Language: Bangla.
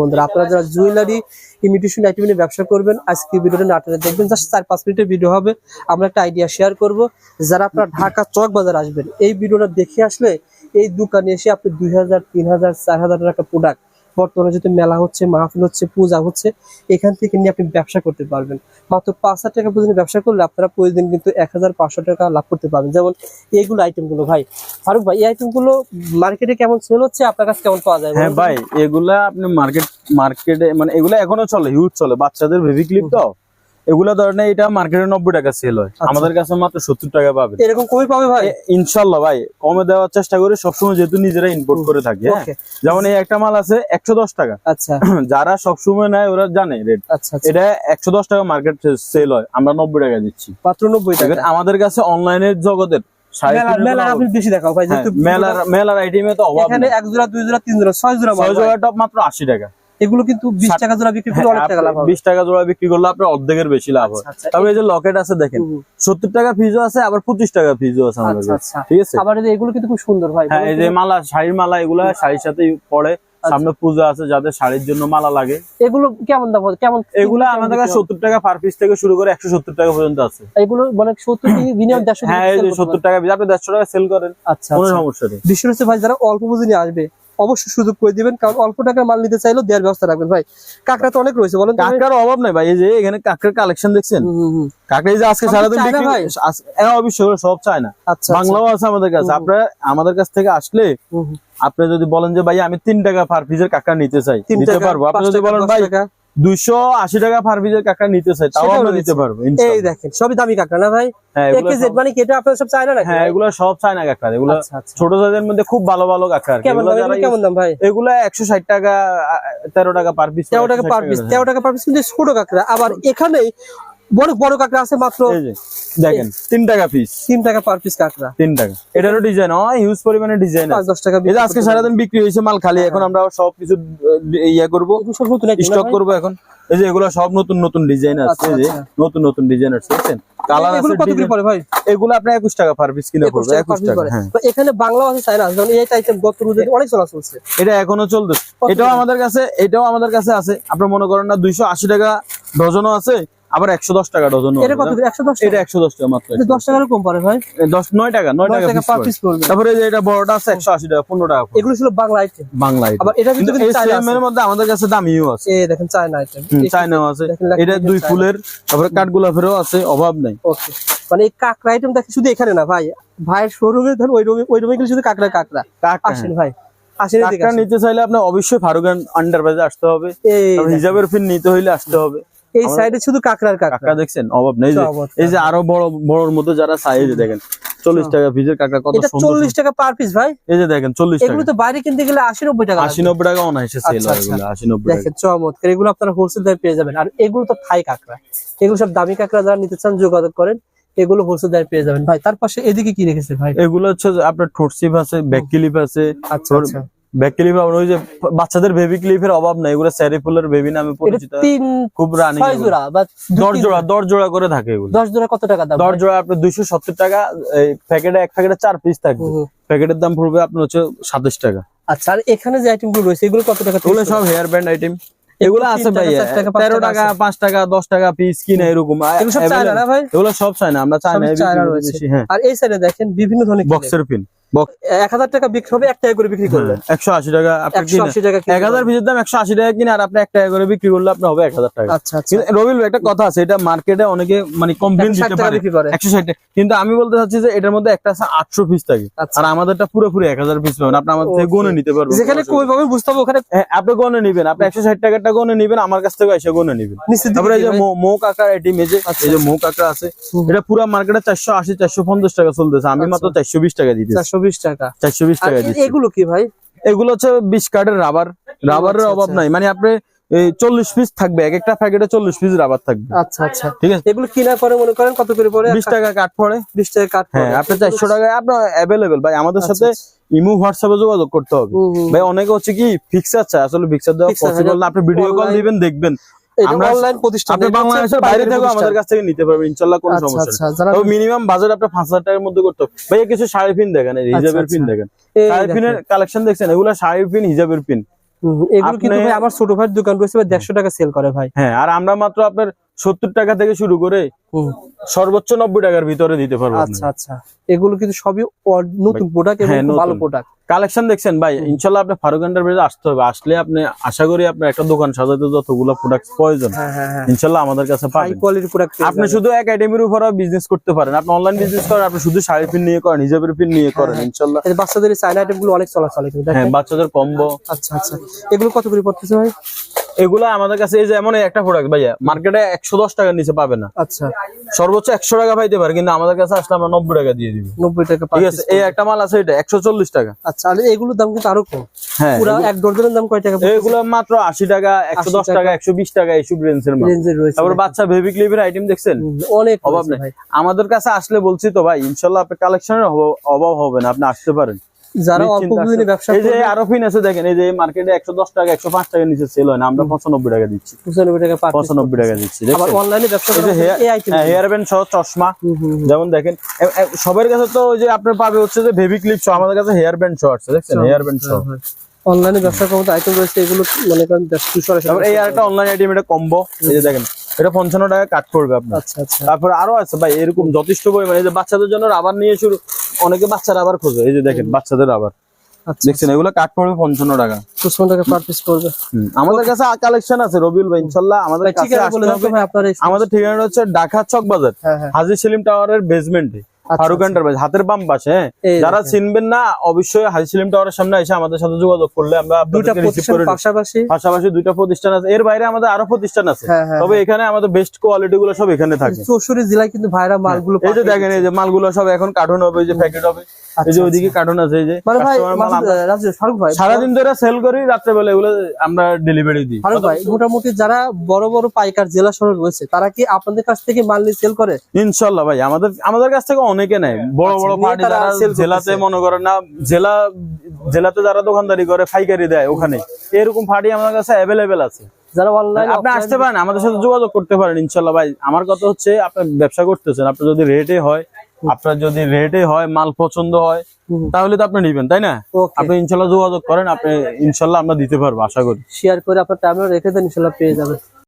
বন্ধুরা, আপনারা যারা জুয়েলারি ইমিটেশন আইটেম নিয়ে ব্যবসা করবেন, আজকে ভিডিওটা নাটনে দেখবেন জাস্ট চার পাঁচ মিনিটের ভিডিও হবে, আমরা একটা আইডিয়া শেয়ার করব। যারা আপনারা ঢাকা চক বাজার আসবেন, এই ভিডিওটা দেখে আসলে এই দোকানে এসে আপনি দুই হাজার, তিন হাজার, চার হাজার টাকা প্রোডাক্ট বর্তমানে যদি মেলা হচ্ছে মাহফিল হচ্ছে পূজা হচ্ছে এখান থেকে নিয়ে আপনি ব্যবসা করতে পারবেন। মাত্র পাঁচ হাজার টাকা পর্যন্ত ব্যবসা করলে আপনারা প্রতিদিন কিন্তু এক হাজার পাঁচশো টাকা লাভ করতে পারবেন। যেমন এইগুলো আইটেমগুলো ভাই। ফারুক ভাই এই আইটেমগুলো মার্কেটে কেমন সেল হচ্ছে? আপনার কাছে কেমন পাওয়া যায় হ্যাঁ ভাই এগুলা আপনি মার্কেট মার্কেটে মানে এগুলো এখনও চলে হিউজ চলে। বাচ্চাদের বেবি ক্লিপ তো? এগুলা ধরেন এটা মার্কেটে নব্বই টাকা সেল হয়। আচ্ছা। আমাদের কাছে মাত্র সত্তর টাকা পাবে এরকম কমে পাবে ভাই? ইনশাল্লাহ ভাই কমে দেওয়ার চেষ্টা করি সবসময় যেহেতু নিজেরা ইম্পোর্ট করে থাকি হ্যাঁ। যেমন এই একটা মাল আছে একশো দশ টাকা। আচ্ছা। যারা সবসময় নেয় ওরা জানে রেট আচ্ছা আচ্ছা। এটা একশো দশ টাকা মার্কেট সেল হয় আমরা নব্বই টাকা দিচ্ছি। মাত্র নব্বই টাকা। আমাদের কাছে অনলাইনের জগতের হ্যাঁ, মেলার মেলার আইটেমে তো অভাব এখানে। এক জোড়া দুই জোড়া তিন জোড়া ছয় জোড়া ছয় জোড়া টপ মাত্র আশি টাকা। এগুলো কিন্তু বিশ টাকা জোড়া বিক্রি করলে অনেক টাকা লাভ বিশ টাকা জোড়া বিক্রি করলে আপনার অর্ধেকের বেশি লাভ হয়। আচ্ছা, আচ্ছা। তারপরে এই যে লকেট আছে দেখেন। সত্তর টাকা ফিজও আছে আবার পঁচিশ টাকা ফিজও আছে আমাদের আচ্ছা ঠিক আছে? আবার এগুলো কিন্তু খুব সুন্দর ভাই হ্যাঁ এই যে মালা শাড়ির মালা এগুলা শাড়ির সাথে আচ্ছা। সামনে পূজা আছে যাদের শাড়ির জন্য মালা লাগে। এগুলো কেমন দাম কেমন এগুলা আমাদের কাছে সত্তর টাকা পার পিস থেকে শুরু করে একশো সত্তর টাকা পর্যন্ত আছে। এগুলো মানে সত্তর মিনিমাম দেড়শো হ্যাঁ এই যে সত্তর টাকা আপনি দেড়শো টাকা সেল করেন আচ্ছা কোনো। সমস্যা নেই। হচ্ছে ভাই যারা অল্প পুঁজি নিয়ে আসবে অবশ্যই সুযোগ করে দিবেন কারণ অল্প টাকার মাল নিতে চাইলেও দেওয়ার ব্যবস্থা রাখবেন ভাই কাঁকড়া তো অনেক রয়েছে বলেন কাঁকড়ার অভাব নাই ভাই এই যে এখানে কাঁকড়ার কালেকশন দেখছেন। কাঁকড়া যে আজকে সারাদিন বিক্রি হ্যাঁ অবশ্যই সব চায় না আচ্ছা বাংলাও আছে আমাদের কাছে। আপনারা আমাদের কাছ থেকে আসলে। আপনি যদি বলেন যে ভাই আমি তিন টাকা পার পিসের কাঁকড়া নিতে চাই নিতে পারব আপনি যদি বলেন ভাই। দুইশো আশি টাকা কাঁকড়া নিতে চাই তাও আমরা পারব এই দেখেন সবই দামি কাঁকড়া না ভাই? হ্যাঁ মানে কি এটা আপনারা সব চায়না না হ্যাঁ? এগুলো সব চায়না কাঁকড়া এগুলো আচ্ছা আচ্ছা। ছোট সাইজের মধ্যে খুব ভালো ভালো কাঁকড়া কেমন দাম কেমন দাম ভাই? এগুলো একশো ষাট টাকা তেরো টাকা পার পিস তেরো টাকা পার পিস তেরো টাকা পার পিস কিন্তু ছোট কাঁকড়া। আবার এখানেই বড় বড় কাঁকড়া আছে মাত্র দেখেন তিন টাকা পিস তিন টাকা পার পিস কাঁকড়া। তিন টাকা। এটারও ডিজাইন হয় হিউজ পরিমাণে ডিজাইন পাঁচ দশ টাকা যে আজকে সারাদিন বিক্রি হয়েছে মাল খালি এখন আমরা সব কিছু ইয়ে করব নতুন স্টক করব এখন। এই যে এগুলো সব নতুন নতুন ডিজাইন আছে আচ্ছা, যে আচ্ছা। নতুন নতুন ডিজাইন আছে বুঝছেন কালার আছে কত করে পড়ে ভাই? এগুলো আপনার একুশ টাকা পার পিস কিনে একুশ পড়বে টাকা হ্যাঁ। তো এখানে আছে যেমন এই আইটেম গত রোজে অনেক চলা চলছে। এটা এখনও এটাও আমাদের কাছে এটাও আমাদের কাছে আছে। আপনি মনে করেন না দুইশো আশি টাকা ডজনও আছে আবার একশো দশ টাকা ডজনও এটা কত একশো দশ এটা একশো দশ টাকা মাত্র দশ কম পড়ে ভাই। দশ নয় টাকা নয় নয় টাকা টাকা পার পিস পড়বে। তারপরে যে এটা বড়টা আছে একশো আশি টাকা পনেরো টাকা এগুলো ছিল বাংলা আইটেম বাংলা item। আবার এটার কিন্তু এর মধ্যে আমাদের কাছে দামিও আছে। এই দেখেন চায়না আইটেম চায়নাও আছে। এটা দুই ফুলের তারপরে কাঠগোলাপেরও আছে অভাব নাই। ওকে। মানে এই কাঁকড়া আইটেম দেখে শুধু এখানে না ভাই? ভাইয়ের শোরুমে ধর ওই রুমে ওই রুমে গেলে শুধু কাঁকড়া কাঁকড়া। কাকা আসেন ভাই। আসেন কাকড়া নিতে চাইলে আপনি অবশ্যই ফারুকান আন্ডারপ্রাইজে আসতে হবে। হিজাবের ফিন নিতে হইলে আসতে হবে। এই সাইডে শুধু কাঁকড়ার কাঁকড়া। দেখছেন? অভাব নেই এই যে আরও বড় বড়র মধ্যে যারা সাইজ দেখেন চল্লিশ টাকা পিসের কাকড়া কত চল্লিশ টাকা পার পিস ভাই। এই যে দেখেন চল্লিশ টাকা। এগুলো তো বাইরে কিনতে গেলে আশি নব্বই টাকা আশি লাগবে। নব্বই টাকা অনায়াসে সেল আচ্ছা, হয় আচ্ছা। এগুলো আশি নব্বই দেখেন চমৎকার। এগুলো আপনারা হোলসেল দামে পেয়ে যাবেন। আর এগুলো তো থাই কাঁকড়া। এগুলো সব দামি কাঁকড়া যারা নিতে চান যোগাযোগ করেন। এগুলো হোলসেল দামে পেয়ে যাবেন। ভাই তার পাশে এদিকে কি রেখেছে ভাই? এগুলো হচ্ছে আপনার ঠোঁট সিপ আছে ব্যাক ক্লিপ আছে। আচ্ছা আচ্ছা। ব্যাক ক্লিপ আবার ওই যে বাচ্চাদের বেবি ক্লিপের অভাব নাই এগুলো স্যারি ফুলের বেবি নামে পরিচিত। খুব রানিং ছয় জোড়া বা দশ জোড়া দশ জোড়া করে থাকে এগুলো। দশ জোড়া কত টাকা দাম? দশ জোড়া আপনার দুইশো সত্তর টাকা এই প্যাকেটে এক প্যাকেটে চার পিস থাকবে। প্যাকেটের দাম পড়বে আপনার হচ্ছে সাতাশ টাকা। আচ্ছা আর এখানে যে আইটেমগুলো রয়েছে এগুলো কত টাকা এগুলো সব হেয়ার ব্যান্ড আইটেম এগুলো আছে ভাই তেরো টাকা পাঁচ টাকা দশ টাকা পিস কিনে এরকম এগুলো সব চায়না না ভাই? এগুলো সব চাই না আমরা চাই না হ্যাঁ। আর এই সাইডে দেখেন বিভিন্ন ধরনের বক্সের পিন এক হাজার টাকা বিক্রি হবে করে বিক্রি করলে। হ্যাঁ, একশো আশি টাকা এক হাজার দাম আশি টাকা আর বিক্রি করলে আপনার হবে আচ্ছা, আচ্ছা। একটা কথা আছে মানে কিন্তু আমি বলতে চাচ্ছি যে এটার মধ্যে একটা আছে আটশো পিস থাকে। আচ্ছা। আর আমাদেরটা পুরোপুরি এক হাজার পিস পাবেন। আপনি আমাদের থেকে গনে নিতে পারবেন। যেখানে ওইভাবে বুঝতে হবে ওখানে। হ্যাঁ, আপনি গনে নিবেন। আপনি একশো ষাট টাকাটা গনে নিবেন আমার কাছ থেকে এসে গনে নিবেন। মৌ কাকা এটি মেজে যে আছে এটা পুরো মার্কেটে চারশো আশি চারশো পঞ্চাশ টাকা চলতেছে। আমি মাত্র চারশো বিশ টাকা দিতে টাকা। টাকা এগুলো কি ভাই? এগুলো হচ্ছে 20 কার্ডের রাবার। রাবারের আচ্ছা, অভাব আচ্ছা। নাই। মানে আপনি চল্লিশ পিস থাকবে। এক একটা প্যাকেটে চল্লিশ পিস রাবার থাকবে। আচ্ছা আচ্ছা। ঠিক আছে? এগুলো কিনা পরে মনে করেন কত করে পরে বিশ টাকা কাঠ পরে বিশ টাকা কাঠ হ্যাঁ আপনার চারশো টাকায় আপনার অ্যাভেলেবেল ভাই আমাদের আচ্ছা, সাথে ইমু হোয়াটসঅ্যাপে যোগাযোগ করতে হবে। ভাই অনেকে হচ্ছে কি ফিক্সার আসলে ফিক্সার দেওয়া পসিবল না। হ্যাঁ। আপনি ভিডিও কল দিবেন দেখবেন। আমরা- অনলাইন প্রতিষ্ঠান আপনি বাংলাদেশের বাইরে থেকেও আমাদের কাছ থেকে নিতে পারবেন ইনশাল্লাহ কোনো আচ্ছা সমস্যা আচ্ছা নেই। তবে মিনিমাম বাজেট টাকার মধ্যে করতে হবে। ভাই কিছু শাড়ি পিন দেখেন এই আচ্ছা, হিজাবের। পিন দেখেন। শাড়ি। পিনের কালেকশন দেখছেন? এগুলো পিন হিজাবের পিন এগুলো কিন্তু আপনি- ভাই আমার ছোট ভাইয়ের দোকান রয়েছে টাকা সেল করে ভাই। হ্যাঁ আর আমরা মাত্র আপনার সত্তর টাকা থেকে শুরু করে সর্বোচ্চ নব্বই টাকার ভিতরে দিতে পারব আচ্ছা আচ্ছা। এগুলো কিন্তু সবই নতুন প্রোডাক্ট এবং হ্যাঁ, ভালো প্রোডাক্ট কালেকশন দেখছেন ভাই ইনশাল্লাহ আপনি ফারুক এন্টারপ্রাইজে আসতে হবে। আসলে আপনি আশা করি আপনার একটা দোকান সাজাতে যতগুলো প্রোডাক্ট প্রয়োজন হ্যাঁ হ্যাঁ হ্যাঁ। ইনশাল্লাহ আমাদের কাছে পাবেন। কোয়ালিটির প্রোডাক্ট আপনি শুধু একাডেমির উপর বিজনেস করতে পারেন। আপনি অনলাইন বিজনেস করেন আপনি শুধু শাড়ি পিন নিয়ে করেন হিজাবের পিন নিয়ে করেন। ইনশাল্লাহ। বাচ্চাদের চাইনা আইটেমগুলো অনেক চলা চলে হ্যাঁ বাচ্চাদের কম্বো আচ্ছা আচ্ছা। এগুলো কত করে পড়তেছে ভাই? এগুলো আমাদের কাছে এই যে এমন একটা প্রোডাক্ট ভাইয়া মার্কেটে একশো দশ টাকার নিচে পাবে না। আচ্ছা। সর্বোচ্চ একশো টাকা পাইতে পারে কিন্তু আমাদের কাছে আসলে আমরা নব্বই টাকা দিয়ে দিবি। নব্বই টাকা ঠিক আছে এই একটা মাল আছে এটা একশো চল্লিশ টাকা। আচ্ছা আর এগুলোর দাম কিন্তু আরও কম। হ্যাঁ এক ডজনের দাম কয় টাকা এগুলো মাত্র আশি টাকা একশো দশ টাকা একশো বিশ টাকা এইসব রেঞ্জের মাল। তারপর বাচ্চা বেবি ক্লিপের আইটেম দেখছেন? অনেক অভাব নেই। আমাদের কাছে আসলে বলছি তো ভাই ইনশাল্লাহ কালেকশনের অভাব হবে না আপনি আসতে পারেন। যারা অল্প নিশ্চিন্তে ব্যবসা এই যে আরও ফিন আছে দেখেন এই যে মার্কেটে একশো দশ টাকা একশো পাঁচ টাকার নিচে সেল হয় না আমরা পঁচানব্বই টাকা দিচ্ছি। পঁচানব্বই টাকা পার piece পঁচানব্বই টাকা দিচ্ছি আবার অনলাইনে ব্যবসা হেয়ার এই আইটেম হেয়ার ব্যান্ড সহ চশমা। যেমন দেখেন সবার কাছে তো ওই যে আপনার পাবে হচ্ছে যে বেবি ক্লিপ সহ আমাদের কাছে হেয়ার ব্যান্ড সহ আছে দেখছেন? হেয়ার ব্যান্ড সহ। অনলাইনে ব্যবসা করার আইটেম রয়েছে এগুলো মনে করেন এই আরেকটা অনলাইন আইটেম এটা কম্বো এই যে দেখেন এটা পঞ্চান্ন টাকা কাট করবে আপনার। আচ্ছা আচ্ছা। তারপর আরও আছে ভাই এরকম যথেষ্ট পরিমাণে। যে বাচ্চাদের জন্য আবার নিয়ে শুরু অনেকে বাচ্চারা আবার খোঁজে। এই যে দেখেন বাচ্চাদের আবার আচ্ছা দেখছেন এগুলো কাট পড়বে পঞ্চান্ন টাকা। পঁচপন্ন টাকা পার পিস পড়বে আমাদের কাছে কালেকশন আছে রবিউল ভাই ইনশাল্লাহ। আমাদের ভাই কাছে ঠিকানা বলে আসতে দাও তো হবে। ভাই আপনার এই- আমাদের ঠিকানা হচ্ছে ঢাকা চক বাজার হাজির হ্যাঁ। হাজি সেলিম টাওয়ারের বেসমেন্টে ফারুক এন্টারপ্রাইজ হাতের বাম পাশে। হ্যাঁ যারা চিনবেন না অবশ্যই হাজি সেলিম টাওয়ারের সামনে এসে আমাদের সাথে যোগাযোগ করলে আমরা দুইটা। পাশাপাশি? পাশাপাশি দুইটা প্রতিষ্ঠান আছে। এর বাইরে আমাদের আরও প্রতিষ্ঠান আছে। হ্যাঁ, হ্যাঁ, তবে এখানে আমাদের বেস্ট কোয়ালিটি গুলো সব এখানে থাকে। চৌষট্টি জেলায় কিন্তু ভাইরা মালগুলো এই যে পাঠিয়ে দেখেন এই যে মালগুলো সব এখন কার্টুন হবে যে প্যাকেট হবে। এই যে আচ্ছা, ওইদিকে কার্টুন আছে এই যে মানে ভাই সারাদিন ধরে সেল করি রাত্রেবেলা এগুলো আমরা ডেলিভারি দিই। ফারুক ভাই মোটামুটি যারা বড় বড় পাইকার জেলা শহরে রয়েছে তারা কি আপনাদের কাছ থেকে মাল নিয়ে সেল করে? ইনশাল্লাহ ভাই আমাদের আমাদের কাছ থেকে অনেকে নেয়। বড় আচ্ছা, বড় পার্টি যারা জেলাতে মনে না জেলা জেলাতে যারা দোকানদারি করে ফাইকারি দেয় ওখানে এরকম পার্টি আমাদের কাছে অ্যাভেলেবেল আছে। যারা অনলাইন আপনি আসতে পারেন আমাদের সাথে যোগাযোগ করতে পারেন ইনশাল্লাহ ভাই। আমার কথা হচ্ছে আপনি ব্যবসা করতেছেন আপনার যদি রেটে হয় আপনার যদি রেটে হয় মাল পছন্দ হয় তাহলে তো আপনি নিবেন তাই না? আপনি ইনশাল্লাহ যোগাযোগ করেন আপনি ইনশাল্লাহ আমরা দিতে পারব আশা করি। শেয়ার করে আপনার টাইমে রেখে দেন ইনশাল্লাহ পেয়ে যাবেন।